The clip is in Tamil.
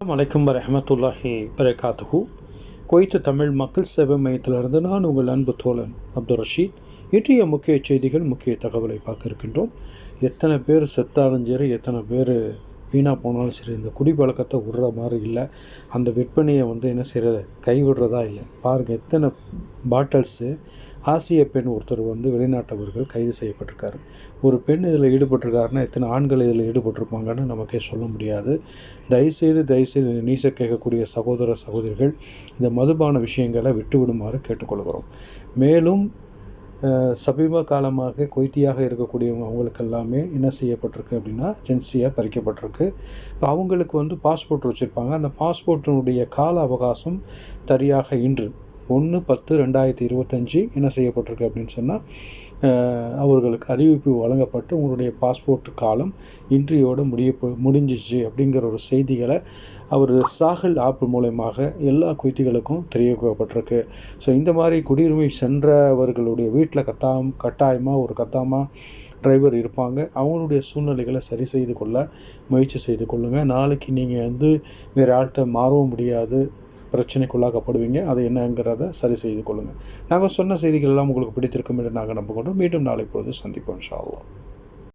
வலைக்கம் வரமத்துல்லாஹி வரகாத்துஹூ. குவைத்து தமிழ் மக்கள் சேவை மையத்திலிருந்து நான் உங்கள் அன்பு தோழன் அப்துல் ரஷீத். இன்றைய முக்கிய செய்திகள் முக்கிய தகவலை பார்க்க இருக்கின்றோம். எத்தனை பேர் செத்தாலும் சரி எத்தனை பேர் வீணாக போனாலும் சரி இந்த குடிப்பழக்கத்தை விடுற மாதிரி இல்லை. அந்த விற்பனையை வந்து என்ன செய்கிறது கைவிடுறதா இல்லை? பாருங்கள் எத்தனை பாட்டில்ஸு ஆசிய பெண் ஒருத்தர் வந்து வெளிநாட்டவர்கள் கைது செய்யப்பட்டிருக்காரு. ஒரு பெண் இதில் ஈடுபட்டிருக்காருன்னா எத்தனை ஆண்கள் இதில் ஈடுபட்டிருப்பாங்கன்னு நமக்கே சொல்ல முடியாது. தயவுசெய்து தயவுசெய்து நீச கேட்கக்கூடிய சகோதர சகோதரிகள் இந்த மதுபான விஷயங்களை விட்டுவிடுமாறு கேட்டுக்கொள்கிறோம். மேலும் சமீப காலமாக கொய்த்தியாக இருக்கக்கூடியவங்க அவங்களுக்கு எல்லாமே என்ன செய்யப்பட்டிருக்கு அப்படின்னா ஜென்சியாக பறிக்கப்பட்டிருக்கு. இப்போ அவங்களுக்கு வந்து பாஸ்போர்ட் வச்சுருப்பாங்க. அந்த பாஸ்போர்ட்டினுடைய கால அவகாசம் சரியாக இன்று. ஒன்று பத்து ரெண்டாயிரத்தி இருபத்தஞ்சி என்ன செய்யப்பட்டிருக்கு அப்படின்னு சொன்னால் அவர்களுக்கு அறிவிப்பு வழங்கப்பட்டு உங்களுடைய பாஸ்போர்ட் காலம் இன்றையோடு முடிய முடிஞ்சிச்சு அப்படிங்கிற ஒரு செய்திகளை அவர் சாகல் ஆப் மூலயமாக எல்லா குய்த்திகளுக்கும் தெரிவிக்கப்பட்டிருக்கு. ஸோ இந்த மாதிரி குடியுரிமை சென்றவர்களுடைய வீட்டில் கத்தாம் கட்டாயமாக ஒரு கத்தாமாக டிரைவர் இருப்பாங்க. அவங்களுடைய சூழ்நிலைகளை சரி செய்து கொள்ள முயற்சி செய்து கொள்ளுங்கள் நாளைக்கு நீங்கள் வந்து வேறு ஆள்கிட்ட மாறவும் முடியாது. பிரச்சனைக்குள்ளாக்கப்படுவீங்க. அது என்னங்கிறத சரி செய்து கொள்ளுங்கள். நாங்கள் சொன்ன செய்திகள் எல்லாம் உங்களுக்கு பிடித்திருக்கும் என்று நாங்கள் நம்புகிறோம் மீண்டும் நாளை பொழுது சந்திப்போம் இன்ஷா